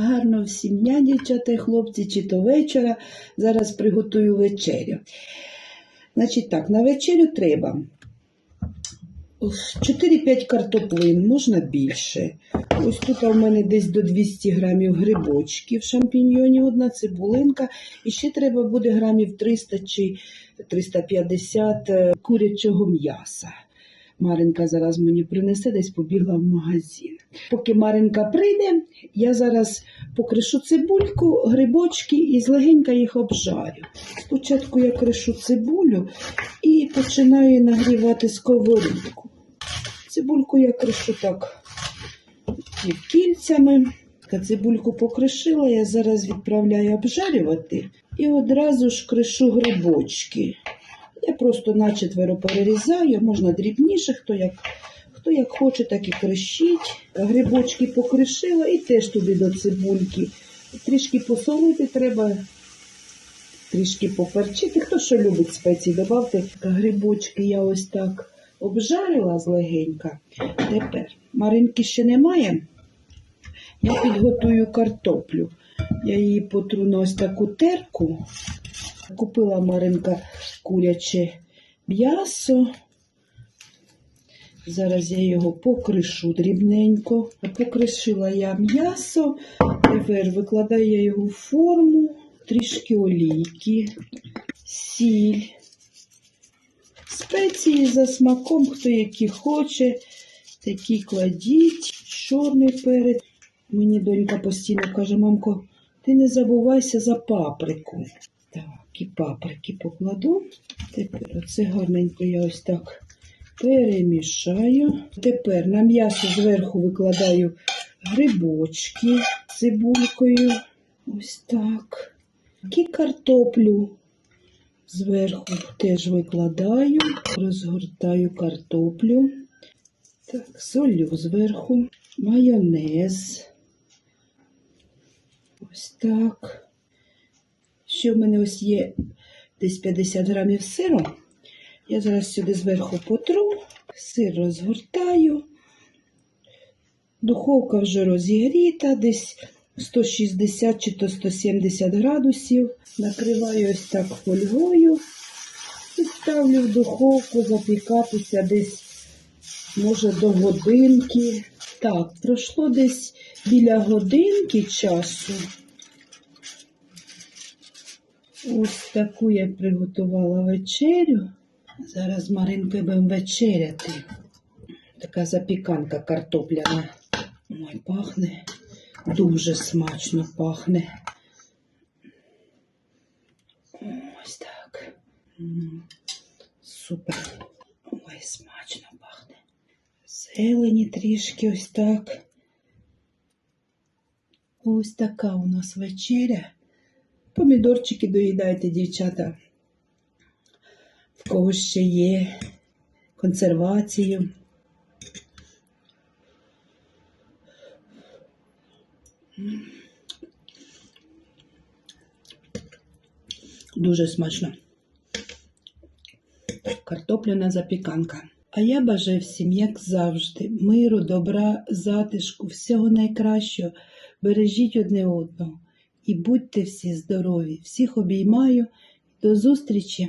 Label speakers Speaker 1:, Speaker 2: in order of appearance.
Speaker 1: Гарно всім дня, дівчата і хлопці, чи то вечора. Зараз приготую вечерю. Значить так, на вечерю треба 4-5 картоплин, можна більше. Ось тут у мене десь до 200 грамів грибочків, шампіньйонів, одна цибулинка. І ще треба буде грамів 300 чи 350 е, курячого м'яса. Маринка зараз мені принесе, десь побігла в магазин. Поки Маринка прийде, я зараз покришу цибульку, грибочки і злегенька їх обжарю. Спочатку я кришу цибулю і починаю нагрівати сковорідку. Цибульку я кришу так кільцями. Цибульку покришила, я зараз відправляю обжарювати і одразу ж кришу грибочки. Я просто начетверо перерізаю, можна дрібніше, хто як, хто як хоче, так і кришіть. Грибочки покришила і теж туди до цибульки. Трішки посолити треба, трішки поперчити. Хто що любить спеції, додавте. Грибочки я ось так обжарила злегенька. Тепер маринки ще немає. Я підготую картоплю. Я її потру на ось таку терку. Купила Маринка куряче м'ясо. Зараз я його покришу дрібненько. Покришила я м'ясо. Тепер викладаю я його в форму, трішки олійки, сіль, спеції за смаком, хто які хоче, такі кладіть, чорний перець. Мені донька постійно каже, мамко, ти не забувайся за паприку. Так, і паприки покладу. Тепер оце гарненько я ось так перемішаю. Тепер на м'ясо зверху викладаю грибочки цибулькою. Ось так. І картоплю зверху теж викладаю, розгортаю картоплю. Так, солю зверху, майонез. Ось так. Ще в мене ось є десь 50 грамів сиру. Я зараз сюди зверху потру, сир розгортаю. Духовка вже розігріта, десь 160 чи то 170 градусів. Накриваю ось так фольгою і ставлю в духовку запікатися десь, може, до годинки. Так, пройшло десь біля годинки часу. Ось таку я приготувала вечерю. Зараз з будемо вечеряти. Така запіканка картопляна. Ой, пахне. Дуже смачно пахне. Ось так. Супер. Ой, смачно пахне. Зелені трішки ось так. Ось така у нас вечеря. Помідорчики доїдайте, дівчата. В кого ще є консервацію. Дуже смачно. Картопляна запіканка. А я бажаю всім, як завжди, миру, добра, затишку, всього найкращого. Бережіть одне одного і будьте всі здорові. Всіх обіймаю. До зустрічі!